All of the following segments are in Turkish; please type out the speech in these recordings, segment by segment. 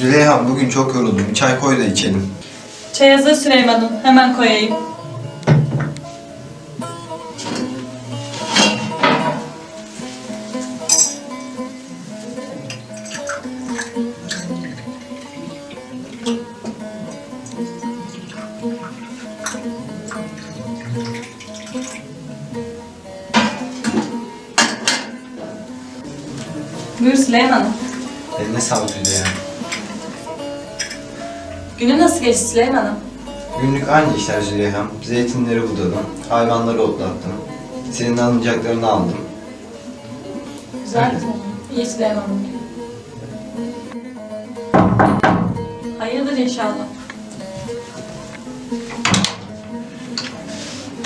Züleyha bugün çok yoruldum. Çay koy da içelim. Çay hazır Süleyman'ım. Hemen koyayım. Buyur Süleyman'ım. Eline sağlık Züleyha. Günü nasıl geçti Süleyman'ım? Günlük aynı işler Züleyha. Zeytinleri budadım. Hayvanları otlattım. Senin alınacaklarını aldım. Güzel mi? İyi Süleyman'ım. Hayırdır inşallah.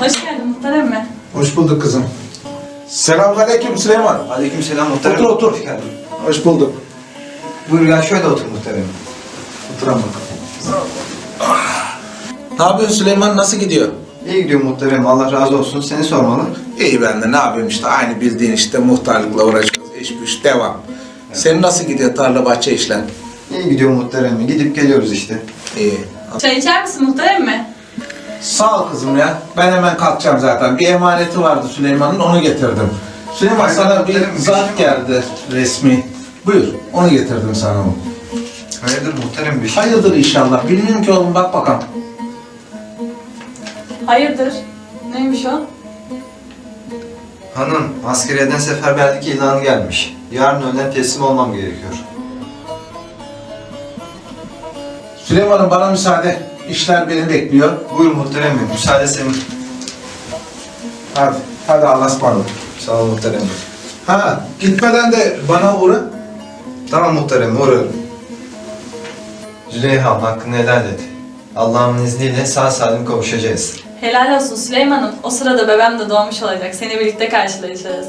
Hoş geldin Muhtar emmi. Hoş bulduk kızım. Selamünaleyküm Süleyman. Aleykümselam muhtarım. Otur, otur. Hoş geldin. Hoş bulduk. Buyur gel şöyle otur muhtarım. Oturan bakalım. Ne yapıyorsun Süleyman? Nasıl gidiyor? İyi gidiyor muhtarım. Allah razı olsun. Seni sormalı. İyi ben de ne yapayım işte aynı bildiğin işte muhtarlıkla uğraşıyoruz. İş güç devam. Senin nasıl gidiyor tarla bahçe işler? İyi gidiyor muhtarım. Gidip geliyoruz işte. İyi. Çay içer misin Muhtar emmi? Sağ ol kızım ya. Ben hemen kalkacağım zaten. Bir emaneti vardı Süleyman'ın onu getirdim. Süleyman Hayırdır sana bir muhtarım, bir şey zat mi geldi resmi. Buyur onu getirdim sana. Hayırdır muhtarım bir şey? Hayırdır inşallah. Bilmiyorum ki oğlum bak bakalım. Hayırdır? Neymiş o? Hanım, askeriyeden seferberlik ilanı gelmiş. Yarın öğlen teslim olmam gerekiyor. Süleyman'ım bana müsaade. İşler beni bekliyor. Buyur muhterem müsaade senin. Hadi, hadi Allah'a ısmarladık. Sağ ol muhterem Ha, gitmeden de bana uğra. Tamam muhterem uğrarım. Züleyha hakkını helal et. Allah'ın izniyle sağ salim kavuşacağız. Helal olsun Süleyman'ım. O sırada bebem de doğmuş olacak. Seni birlikte karşılayacağız.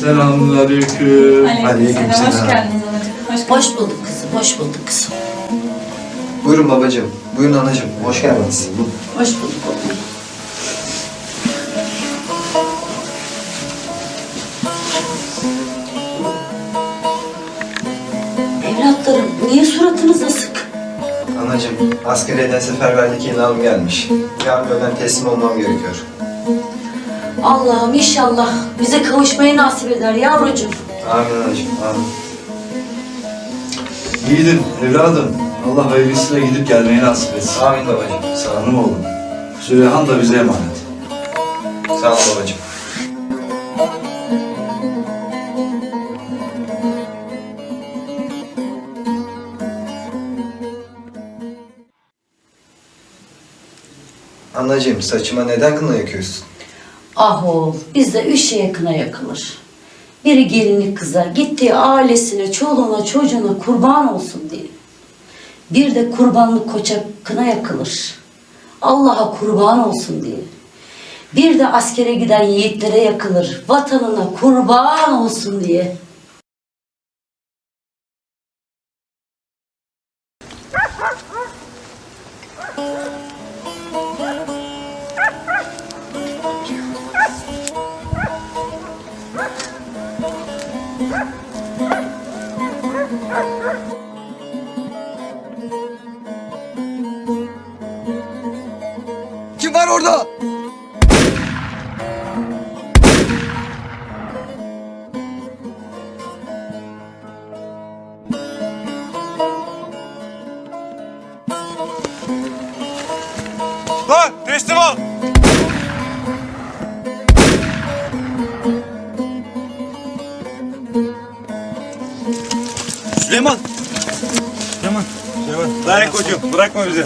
Selamünaleyküm. Aleykümselam. Aleykümselam. Hoş geldiniz anacığım. Hoş geldiniz. Hoş bulduk kızım, hoş bulduk kızım. Buyurun babacığım, buyurun anacığım. Hoş geldiniz. Hoş bulduk oğlum. Evlatlarım, niye suratınız asık? Anacığım, askeriyeden seferberlik ilanı gelmiş. Yarın öğlen teslim olmam gerekiyor. Allah'ım inşallah bize kavuşmayı nasip eder yavrucuğum. Amin anacığım, amin. Yiğidim, evladım. Allah hayırlısıyla gidip gelmeyi nasip etsin. Amin babacığım, sağ ol. Hanım oğlum. Süleyhan da bize emanet. Sağ ol babacığım. Anacığım saçıma neden kına yakıyorsun? Ah oğul, bizde üç şeye kına yakılır. Biri gelinlik kıza, gittiği ailesine, çoluğuna, çocuğuna kurban olsun diye. Bir de kurbanlık koça kına yakılır. Allah'a kurban olsun diye. Bir de askere giden yiğitlere yakılır. Vatanına kurban olsun diye. Süleyman. Süleyman. Dayan koçum bırakma bizi.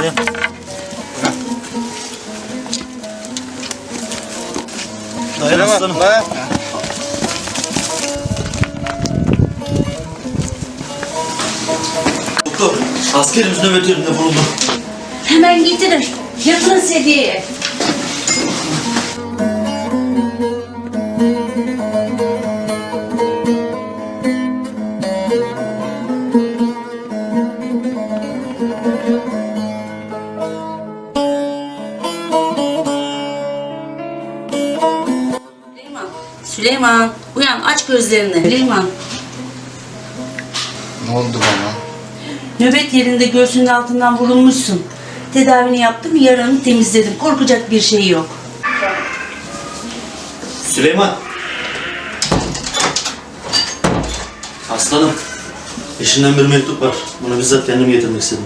Dayan aslanım. Dayan. Doktor, askerimiz nöbet yerinde bulundu. Hemen getirin. Yatırın sedyeye. Uyan aç gözlerini. Süleyman. Ne oldu bana? Nöbet yerinde göğsünün altından vurulmuşsun. Tedavini yaptım, yaranı temizledim. Korkacak bir şey yok. Süleyman. Aslanım. Eşinden bir mektup var. Bunu bizzat kendim getirmek istedim.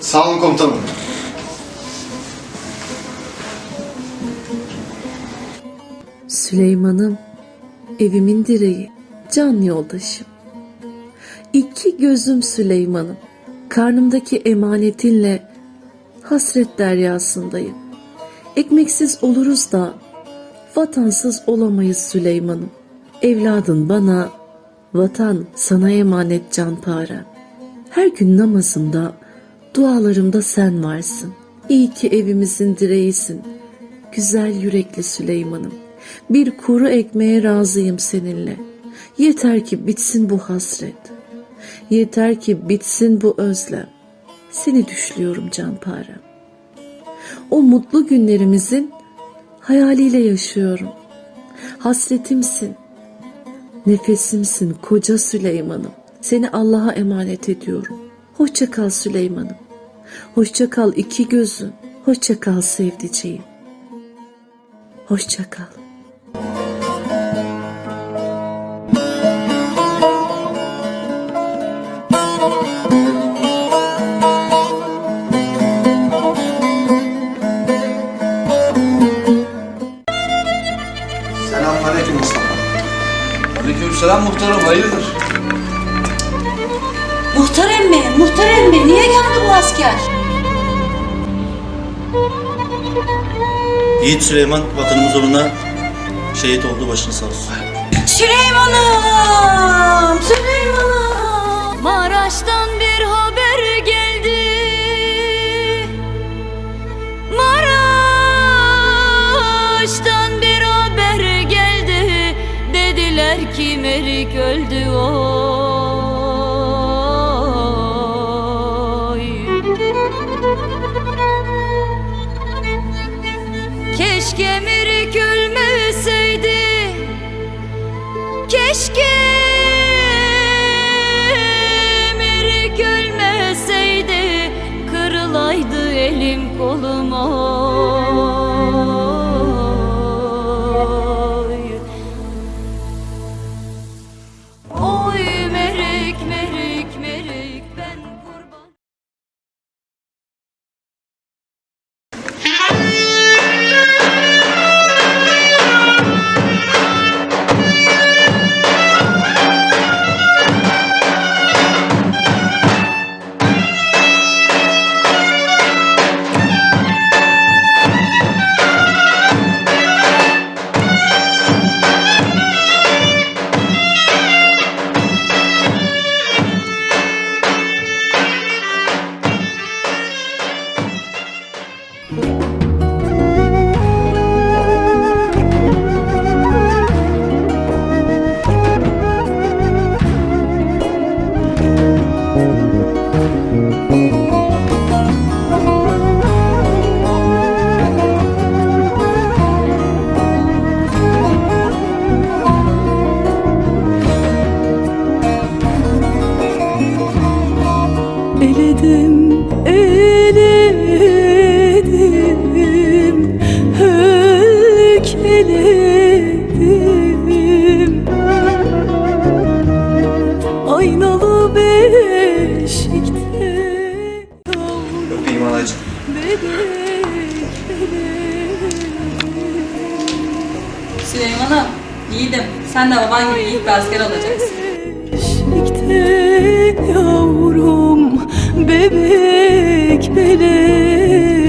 Sağ olun komutanım. Süleyman'ım, evimin direği, can yoldaşım. İki gözüm Süleyman'ım, karnımdaki emanetinle hasret deryasındayım. Ekmeksiz oluruz da vatansız olamayız Süleyman'ım. Evladın bana, vatan sana emanet canparem. Her gün namazımda, dualarımda sen varsın. İyi ki evimizin direğisin. Güzel yürekli Süleyman'ım. Bir kuru ekmeğe razıyım seninle. Yeter ki bitsin bu hasret. Yeter ki bitsin bu özlem. Seni düşlüyorum canparem. O mutlu günlerimizin hayaliyle yaşıyorum. Hasretimsin. Nefesimsin koca Süleyman'ım. Seni Allah'a emanet ediyorum. Hoşça kal Süleyman'ım. Hoşça kal iki gözüm. Hoşça kal sevdiceğim. Hoşça kal. Muhtarım hayırdır? Muhtar emmi, muhtar emmi. Niye geldi bu asker? Yiğit Süleyman vatanımız uğruna şehit oldu. Başını sağ olsun. Süleyman'ım! Süleyman'ım! Maraş'tan bir haber geldi Maraş'tan bir haber geldi Dediler ki Merik öldü oy. Keşke Merik ölmeseydi. Keşke Merik ölmeseydi. Kırılaydı elim kolum oy Eledim, eledim, hölkeledim Aynalı beşikte Öpeyim anacığım. Süleyman'ım, yiğidim. Sen de baban gibi yiğit bir asker olacaksın. Beşikte yavrum bebek beledim